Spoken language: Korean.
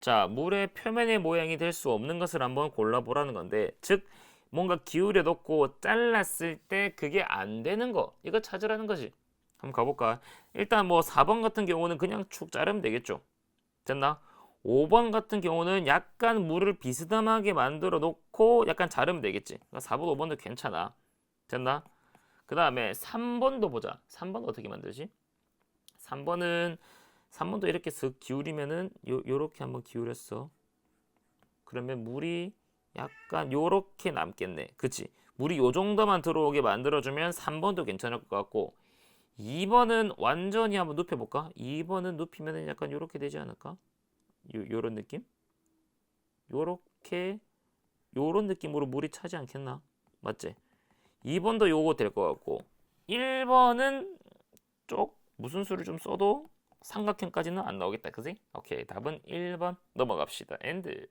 자, 물의 표면의 모양이 될 수 없는 것을 한번 골라보라는 건데, 즉, 뭔가 기울여 놓고 잘랐을 때 그게 안 되는 거, 이거 찾으라는 거지. 한번 가볼까? 일단 뭐 4번 같은 경우는 그냥 축 자르면 되겠죠. 됐나? 5번 같은 경우는 약간 물을 비스듬하게 만들어 놓고 약간 자르면 되겠지. 그러니까 4번, 5번도 괜찮아. 됐나? 그 다음에 3번도 보자. 3번 어떻게 만들지? 3번은 3번도 이렇게 쓱 기울이면은 요, 요렇게 한번 기울였어. 그러면 물이 약간 요렇게 남겠네. 그치? 물이 요 정도만 들어오게 만들어주면 3번도 괜찮을 것 같고 2번은 완전히 한번 눕혀볼까? 2번은 눕히면은 약간 요렇게 되지 않을까? 요, 요런 느낌? 요렇게 요런 느낌으로 물이 차지 않겠나? 맞지? 2번도 요거 될 것 같고 1번은 쪽 무슨 수를 좀 써도 삼각형까지는 안 나오겠다. 그지? 오케이 답은 1번 넘어갑시다. 엔드